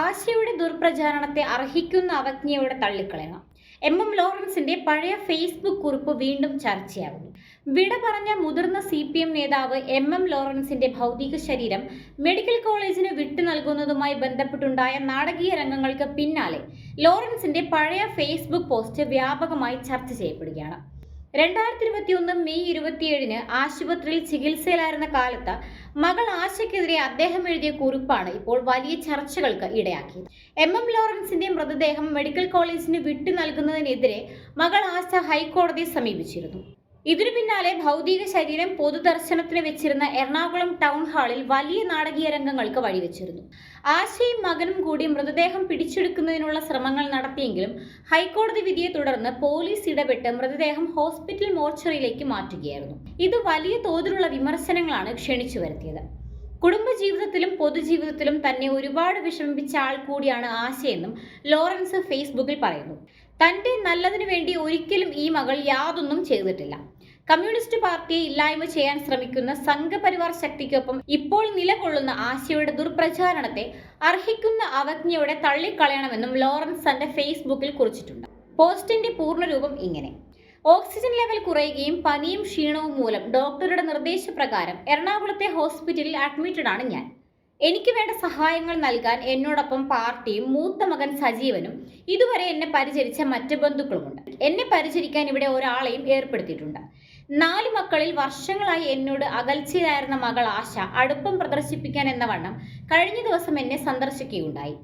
ആശയുടെ ദുർപ്രചാരണത്തെ അർഹിക്കുന്ന അവജ്ഞയോടെ തള്ളിക്കളയണം. M M ലോറൻസിന്റെ പഴയ ഫേസ്ബുക്ക് കുറിപ്പ് വീണ്ടും ചർച്ചയാകുന്നു. വിട പറഞ്ഞ മുതിർന്ന സി പി എം നേതാവ് എം എം ലോറൻസിന്റെ ഭൗതിക ശരീരം മെഡിക്കൽ കോളേജിന് വിട്ടു നൽകുന്നതുമായി ബന്ധപ്പെട്ടുണ്ടായ നാടകീയ രംഗങ്ങൾക്ക് പിന്നാലെ ലോറൻസിന്റെ പഴയ ഫേസ്ബുക്ക് പോസ്റ്റ് വ്യാപകമായി ചർച്ച ചെയ്യപ്പെടുകയാണ്. രണ്ടായിരത്തി ഇരുപത്തി ഒന്ന് മെയ് ഇരുപത്തിയേഴിന് ആശുപത്രിയിൽ ചികിത്സയിലായിരുന്ന കാലത്ത് മകൾ ആശയ്ക്കെതിരെ അദ്ദേഹം എഴുതിയ കുറിപ്പാണ് ഇപ്പോൾ വലിയ ചർച്ചകൾക്ക് ഇടയാക്കിയത്. എം. എം. ലോറൻസിന്റെ മൃതദേഹം മെഡിക്കൽ കോളേജിന് വിട്ടു നൽകുന്നതിനെതിരെ മകൾ ആശ ഹൈക്കോടതിയെ സമീപിച്ചിരുന്നു. ഇതിനു പിന്നാലെ ഭൗതിക ശരീരം പൊതുദർശനത്തിന് വെച്ചിരുന്ന എറണാകുളം ടൗൺ ഹാളിൽ വലിയ നാടകീയ രംഗങ്ങൾക്ക് വഴിവെച്ചിരുന്നു. ആശയും മകനും കൂടി മൃതദേഹം പിടിച്ചെടുക്കുന്നതിനുള്ള ശ്രമങ്ങൾ നടത്തിയെങ്കിലും ഹൈക്കോടതി വിധിയെ തുടർന്ന് പോലീസ് ഇടപെട്ട് മൃതദേഹം ഹോസ്പിറ്റൽ മോർച്ചറിയിലേക്ക് മാറ്റുകയായിരുന്നു. ഇത് വലിയ തോതിലുള്ള വിമർശനങ്ങളാണ് ക്ഷണിച്ചു വരുത്തിയത്. കുടുംബജീവിതത്തിലും പൊതുജീവിതത്തിലും തന്നെ ഒരുപാട് വിഷമിപ്പിച്ച ആൾ കൂടിയാണ് ആശയെന്നും ലോറൻസ് ഫേസ്ബുക്കിൽ പറയുന്നു. തന്റെ നല്ലതിനു വേണ്ടി ഒരിക്കലും ഈ മകൾ യാതൊന്നും ചെയ്തിട്ടില്ല. കമ്മ്യൂണിസ്റ്റ് പാർട്ടിയെ ഇല്ലായ്മ ചെയ്യാൻ ശ്രമിക്കുന്ന സംഘപരിവാർ ശക്തിക്കൊപ്പം ഇപ്പോൾ നിലകൊള്ളുന്ന ആശയുടെ ദുർപ്രചാരണത്തെ അർഹിക്കുന്ന അവജ്ഞയോടെ തള്ളിക്കളയണമെന്നും ലോറൻസ് തന്റെ ഫേസ്ബുക്കിൽ കുറിച്ചിട്ടുണ്ട്. പോസ്റ്റിന്റെ പൂർണരൂപം ഇങ്ങനെ. ഓക്സിജൻ ലെവൽ കുറയുകയും പനിയും ക്ഷീണവും മൂലം ഡോക്ടറുടെ നിർദ്ദേശപ്രകാരം എറണാകുളത്തെ ഹോസ്പിറ്റലിൽ അഡ്മിറ്റഡ് ആണ് ഞാൻ. എനിക്ക് വേണ്ട സഹായങ്ങൾ നൽകാൻ എന്നോടൊപ്പം പാർട്ടിയും മൂത്ത മകൻ സജീവനും ഇതുവരെ എന്നെ പരിചരിച്ച മറ്റ് ബന്ധുക്കളുമുണ്ട്. എന്നെ പരിചരിക്കാൻ ഇവിടെ ഒരാളെയും ഏർപ്പെടുത്തിയിട്ടുണ്ട്. നാല് മക്കളിൽ വർഷങ്ങളായി എന്നോട് അകൽച്ചയായിരുന്ന മകൾ ആശ അടുപ്പം പ്രദർശിപ്പിക്കാൻ എന്ന വണ്ണം കഴിഞ്ഞ ദിവസം എന്നെ സന്ദർശിക്കുകയുണ്ടായി.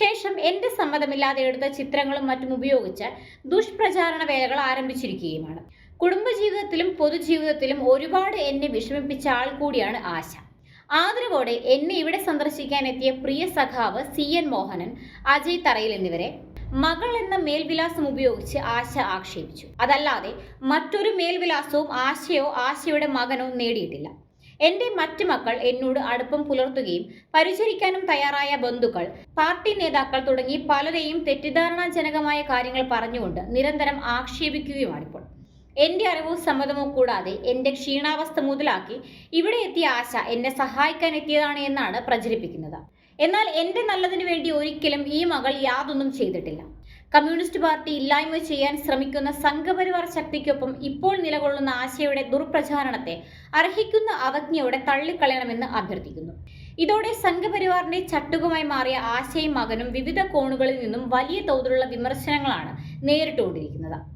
ശേഷം എന്റെ സമ്മതമില്ലാതെ എടുത്ത ചിത്രങ്ങളും മറ്റും ഉപയോഗിച്ച് ദുഷ്പ്രചാരണ വേലകൾ ആരംഭിച്ചിരിക്കുകയുമാണ്. കുടുംബജീവിതത്തിലും പൊതുജീവിതത്തിലും ഒരുപാട് എന്നെ വിഷമിപ്പിച്ച ആൾ കൂടിയാണ് ആശ. ആദരവോടെ എന്നെ ഇവിടെ സന്ദർശിക്കാൻ എത്തിയ പ്രിയ സഖാവ് സി എൻ മോഹനൻ അജയ് തറയിൽ എന്നിവരെ മകൾ എന്ന മേൽവിലാസം ഉപയോഗിച്ച് ആശ ആക്ഷേപിച്ചു. അതല്ലാതെ മറ്റൊരു മേൽവിലാസവും ആശയോ ആശയുടെ മകനോ നേടിയിട്ടില്ല. എന്റെ മറ്റു മക്കൾ എന്നോട് അടുപ്പം പുലർത്തുകയും പരിചരിക്കാനും തയ്യാറായ ബന്ധുക്കൾ പാർട്ടി നേതാക്കൾ തുടങ്ങി പലരെയും തെറ്റിദ്ധാരണാജനകമായ കാര്യങ്ങൾ പറഞ്ഞുകൊണ്ട് നിരന്തരം ആക്ഷേപിക്കുകയുമാണിപ്പോൾ. എന്റെ അറിവോ സമ്മതമോ കൂടാതെ എന്റെ ക്ഷീണാവസ്ഥ മുതലാക്കി ഇവിടെ എത്തിയ ആശ എന്നെ സഹായിക്കാൻ എത്തിയതാണ് എന്നാണ് പ്രചരിപ്പിക്കുന്നത്. എന്നാൽ എന്റെ നല്ലതിനു വേണ്ടി ഒരിക്കലും ഈ മകൾ യാതൊന്നും ചെയ്തിട്ടില്ല. കമ്മ്യൂണിസ്റ്റ് പാർട്ടി ഇല്ലായ്മ ചെയ്യാൻ ശ്രമിക്കുന്ന സംഘപരിവാർ ശക്തിക്കൊപ്പം ഇപ്പോൾ നിലകൊള്ളുന്ന ആശയുടെ ദുർപ്രചാരണത്തെ അർഹിക്കുന്ന അവജ്ഞയോടെ തള്ളിക്കളയണമെന്ന് അഭ്യർത്ഥിക്കുന്നു. ഇതോടെ സംഘപരിവാറിന്റെ ചട്ടുകമായി മാറിയ ആശയും മകനും വിവിധ കോണുകളിൽ നിന്നും വലിയ തോതിലുള്ള വിമർശനങ്ങളാണ് നേരിട്ടുകൊണ്ടിരിക്കുന്നത്.